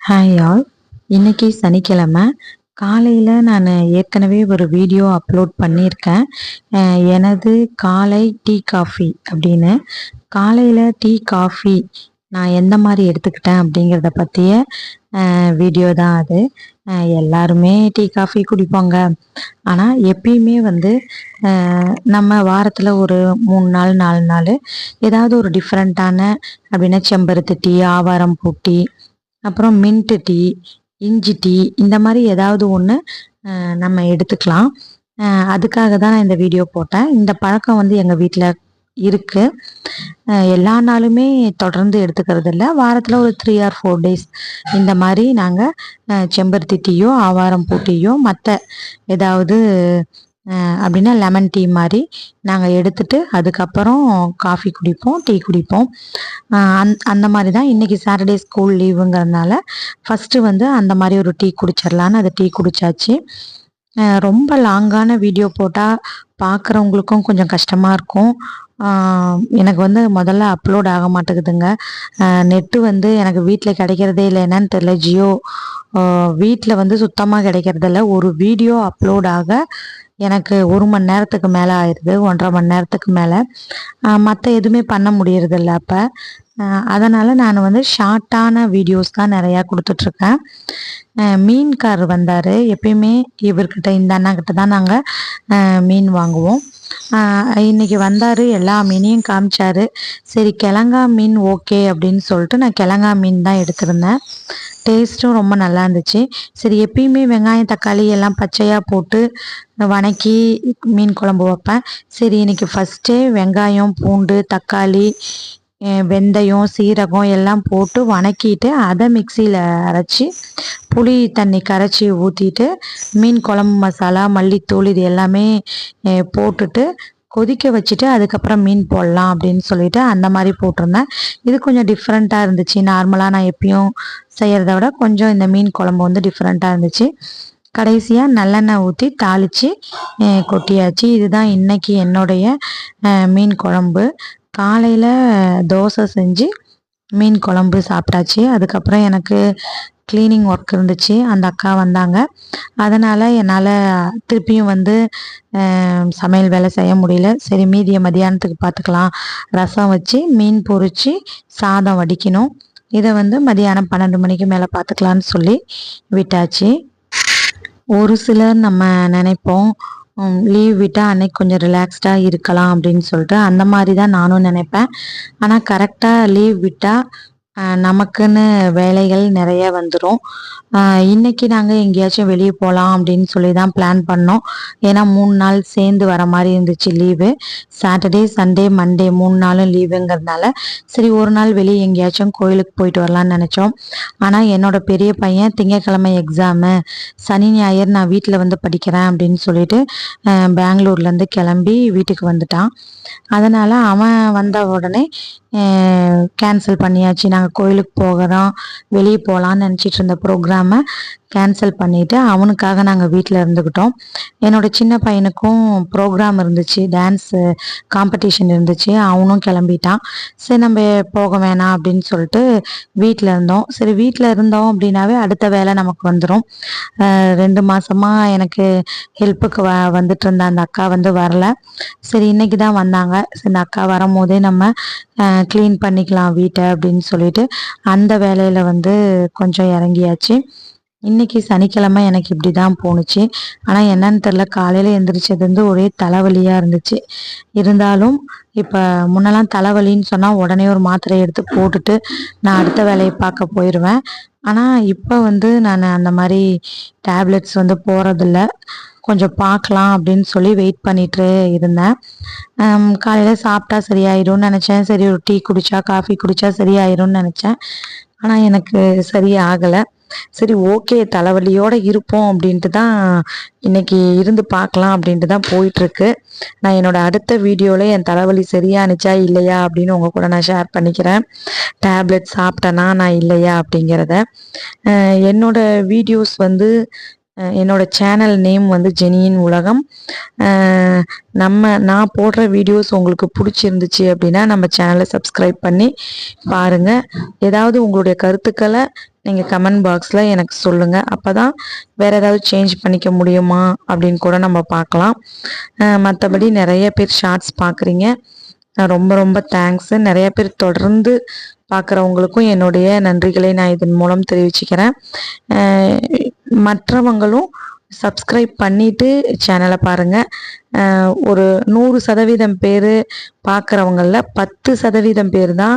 Hi all இன்னைக்கு சனிக்கிழமை. காலையில் நான் ஏற்கனவே ஒரு வீடியோ அப்லோட் பண்ணியிருக்கேன். எனது காலை டீ காஃபி அப்படின்னு. காலையில் டீ காஃபி நான் எந்த மாதிரி எடுத்துக்கிட்டேன் அப்படிங்கிறத பற்றிய வீடியோ தான் அது. எல்லாருமே டீ காஃபி குடிப்போங்க. ஆனால் எப்பயுமே வந்து நம்ம வாரத்தில் ஒரு மூணு நாள் நாலு நாள் ஏதாவது ஒரு டிஃப்ரெண்ட்டான அப்படின்னா செம்பருத்தி டீ ஆவாரம் பூட்டி அப்புறம் மின்ட் டீ இஞ்சி டீ இந்த மாதிரி ஏதாவது ஒன்று நம்ம எடுத்துக்கலாம். அதுக்காக தான் நான் இந்த வீடியோ போட்டேன். இந்த பழக்கம் வந்து எங்கள் வீட்டில் இருக்குது எல்லா நாளுமே தொடர்ந்து எடுத்துக்கிறது இல்லை வாரத்தில் ஒரு த்ரீ ஆர் ஃபோர் டேஸ் இந்த மாதிரி நாங்கள் செம்பருத்தி டீயோ ஆவாரம் பூட்டியோ மற்ற ஏதாவது அப்படின்னா லெமன் டீ மாதிரி நாங்கள் எடுத்துட்டு அதுக்கப்புறம் காஃபி குடிப்போம் டீ குடிப்போம். அந் அந்த மாதிரி தான் இன்றைக்கி சாட்டர்டே ஸ்கூல் லீவுங்கிறதுனால ஃபஸ்ட்டு வந்து அந்த மாதிரி ஒரு டீ குடிச்சிடலான்னு அது டீ குடிச்சாச்சு. ரொம்ப லாங்கான வீடியோ போட்டால் பார்க்குறவங்களுக்கும் கொஞ்சம் கஷ்டமாக இருக்கும். எனக்கு வந்து முதல்ல அப்லோட் ஆக மாட்டேங்குதுங்க. நெட்டு வந்து எனக்கு வீட்டில் கிடைக்கிறதே இல்லை. என்னன்னு தெரியல ஜியோ. வீட்டில் வந்து சுத்தமாக கிடைக்கிறதில்ல. ஒரு வீடியோ அப்லோட் ஆக எனக்கு ஒரு மணி நேரத்துக்கு மேலே ஆயிடுது ஒன்றரை மணி நேரத்துக்கு மேலே. மற்ற எதுவுமே பண்ண முடியறதில்ல அப்போ. அதனால் நான் வந்து ஷார்ட்டான வீடியோஸ் தான் நிறையா கொடுத்துட்ருக்கேன். மீன்கார் வந்தார். எப்பயுமே இவர்கிட்ட இந்த அண்ணாக்கிட்ட தான் நாங்கள் மீன் வாங்குவோம். இன்றைக்கி வந்தார் எல்லா மீனையும் காமிச்சார். சரி கிழங்கா மீன் ஓகே அப்படின்னு சொல்லிட்டு நான் கிழங்கா மீன் தான் எடுத்திருந்தேன். டேஸ்ட்டும் ரொம்ப நல்லா இருந்துச்சு. சரி எப்பயுமே வெங்காயம் தக்காளி எல்லாம் பச்சையாக போட்டு வணக்கி மீன் குழம்பு வைப்பேன். சரி இன்றைக்கி ஃபஸ்ட்டே வெங்காயம் பூண்டு தக்காளி வெந்தயம் சீரகம் எல்லாம் போட்டு வணக்கிட்டு அதை மிக்சியில் அரைச்சி புளி தண்ணி கரைச்சி ஊற்றிட்டு மீன் குழம்பு மசாலா மல்லித்தூள் இது எல்லாமே போட்டுட்டு கொதிக்க வச்சுட்டு அதுக்கப்புறம் மீன் போடலாம் அப்படின்னு சொல்லிட்டு அந்த மாதிரி போட்டிருந்தேன். இது கொஞ்சம் டிஃப்ரெண்ட்டாக இருந்துச்சு. நார்மலாக நான் எப்பயும் செய்கிறத விட கொஞ்சம் இந்த மீன் குழம்பு வந்து டிஃப்ரெண்ட்டாக இருந்துச்சு. கடைசியாக நல்லெண்ணெய் ஊற்றி தாளித்து கொட்டியாச்சு. இதுதான் இன்றைக்கி என்னுடைய மீன் குழம்பு. காலையில் தோசை செஞ்சு மீன் குழம்பு சாப்பிட்டாச்சு. அதுக்கப்புறம் எனக்கு க்ளீனிங் ஒர்க் இருந்துச்சு. அந்த அக்கா வந்தாங்க. அதனால் என்னால் திருப்பியும் வந்து சமையல் வேலை செய்ய முடியல. சரி மீதியை மதியானத்துக்கு பார்த்துக்கலாம் ரசம் வச்சு மீன் பொறிச்சு சாதம் வடிக்கணும். இதை வந்து மதியானம் பன்னெண்டு மணிக்கு மேலே பார்த்துக்கலான்னு சொல்லி விட்டாச்சு. ஒரு சிலர் நம்ம நினைப்போம் லீவ் விட்டால் அன்னைக்கு கொஞ்சம் ரிலாக்ஸ்டாக இருக்கலாம் அப்படின்னு சொல்லிட்டு அந்த மாதிரி தான் நானும் நினைப்பேன். ஆனால் கரெக்டாக லீவ் விட்டால் நமக்குன்னு வேலைகள் நிறைய வந்துடும் இன்னைக்கு நாங்கள் எங்கேயாச்சும் வெளியே போகலாம் அப்படின்னு சொல்லி தான் பிளான் பண்ணோம். ஏன்னா மூணு நாள் சேர்ந்து வர மாதிரி இருந்துச்சு லீவு சாட்டர்டே சண்டே மண்டே மூணு நாளும் லீவுங்கிறதுனால சரி ஒரு நாள் வெளியே எங்கேயாச்சும் கோயிலுக்கு போயிட்டு வரலாம்னு நினச்சோம். ஆனால் என்னோட பெரிய பையன் திங்கக்கிழமை எக்ஸாமு சனி ஞாயிறு நான் வீட்டில் வந்து படிக்கிறேன் அப்படின்னு சொல்லிட்டு பெங்களூர்லேருந்து கிளம்பி வீட்டுக்கு வந்துட்டான். அதனால் அவன் வந்த உடனே கேன்சல் பண்ணியாச்சு. நான் நாங்கள் கோயிலுக்கு போகிறோம் வெளியே போகலான்னு நினச்சிட்டு இருந்த ப்ரோக்ராமை கேன்சல் பண்ணிவிட்டு அவனுக்காக நாங்கள் வீட்டில் இருந்துக்கிட்டோம் என்னோடய சின்ன பையனுக்கும் ப்ரோக்ராம் இருந்துச்சு டான்ஸு காம்படிஷன் இருந்துச்சு அவனும் கிளம்பிட்டான். சரி நம்ம போக வேணாம் அப்படின்னு சொல்லிட்டு வீட்டில் இருந்தோம். சரி வீட்டில் இருந்தோம் அப்படின்னாவே அடுத்த வேலை நமக்கு வந்துடும் ரெண்டு மாதமாக எனக்கு ஹெல்ப்புக்கு வ வந்துட்டு இருந்த அந்த அக்கா வந்து வரல. சரி இன்னைக்கு தான் வந்தாங்க. சரி இந்த அக்கா வரும்போதே நம்ம க்ளீன் பண்ணிக்கலாம் வீட்டை அப்படின்னு சொல்லிட்டு அந்த வேலையில் வந்து கொஞ்சம் இறங்கியாச்சு. இன்னைக்கு சனிக்கிழமை எனக்கு இப்படி தான் போணுச்சு. ஆனால் என்னன்னு தெரில காலையில் எந்திரிச்சது வந்து ஒரே தலைவலியாக இருந்துச்சு. இருந்தாலும் இப்போ முன்னெல்லாம் தலைவலின்னு சொன்னால் உடனே ஒரு மாத்திரை எடுத்து போட்டுட்டு நான் அடுத்த வேலையை பார்க்க போயிடுவேன் ஆனால் இப்போ வந்து நான் அந்த மாதிரி டேப்லெட்ஸ் வந்து போகிறதில்ல கொஞ்சம் பார்க்கலாம் அப்படின்னு சொல்லி வெயிட் பண்ணிட்டு இருந்தேன். காலையில் சாப்பிட்டா சரியாயிரும்னு நினச்சேன். சரி ஒரு டீ குடித்தா காஃபி குடித்தா சரியாயிரும்னு நினச்சேன். ஆனால் எனக்கு சரியாகலை சரி ஓகே தலைவலியோட இருப்போம் அப்படின்ட்டு தான் இன்னைக்கு இருந்து பார்க்கலாம் அப்படின்ட்டு தான் போயிட்டுருக்கு. நான் என்னோட அடுத்த வீடியோவில் என் தலைவலி சரியானுச்சா இல்லையா அப்படின்னு உங்கள் கூட நான் ஷேர் பண்ணிக்கிறேன். டேப்லெட் சாப்பிட்டேனா நான் இல்லையா அப்படிங்கிறத. என்னோட வீடியோஸ் வந்து என்னோட சேனல் நேம் வந்து ஜெனியின் உலகம். நம்ம நான் போடுற வீடியோஸ் உங்களுக்கு பிடிச்சிருந்துச்சு அப்படின்னா நம்ம சேனலை சப்ஸ்கிரைப் பண்ணி பாருங்கள் ஏதாவது உங்களுடைய கருத்துக்களை நீங்கள் கமெண்ட் பாக்ஸில் எனக்கு சொல்லுங்கள் அப்போ தான் வேறு ஏதாவது சேஞ்ச் பண்ணிக்க முடியுமா அப்படின்னு கூட நம்ம பார்க்கலாம். மற்றபடி நிறைய பேர் ஷார்ட்ஸ் பார்க்குறீங்க ரொம்ப ரொம்ப தேங்க்ஸு நிறைய பேர் தொடர்ந்து பார்க்குறவங்களுக்கும் என்னுடைய நன்றிகளை நான் இதன் மூலம் தெரிவிச்சுக்கிறேன். மற்றவங்களும் சப்ஸ்கிரைப் பண்ணிட்டு சேனலை பாருங்கள் ஒரு நூறு சதவீதம் பேர் பார்க்குறவங்களில் பத்து சதவீதம் பேர் தான்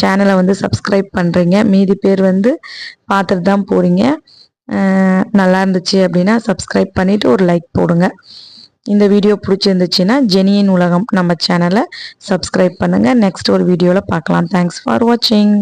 சேனலை வந்து சப்ஸ்கிரைப் பண்ணுறீங்க மீதி பேர் வந்து பார்த்துட்டு தான் போகிறீங்க நல்லா இருந்துச்சு அப்படின்னா சப்ஸ்கிரைப் பண்ணிவிட்டு ஒரு லைக் போடுங்க. இந்த வீடியோ பிடிச்சிருந்துச்சுன்னா ஜெனியின் உலகம் நம்ம சேனலை சப்ஸ்கிரைப் பண்ணுங்கள் நெக்ஸ்ட் ஒரு வீடியோவில் பார்க்கலாம். தேங்க்ஸ் ஃபார் வாட்சிங்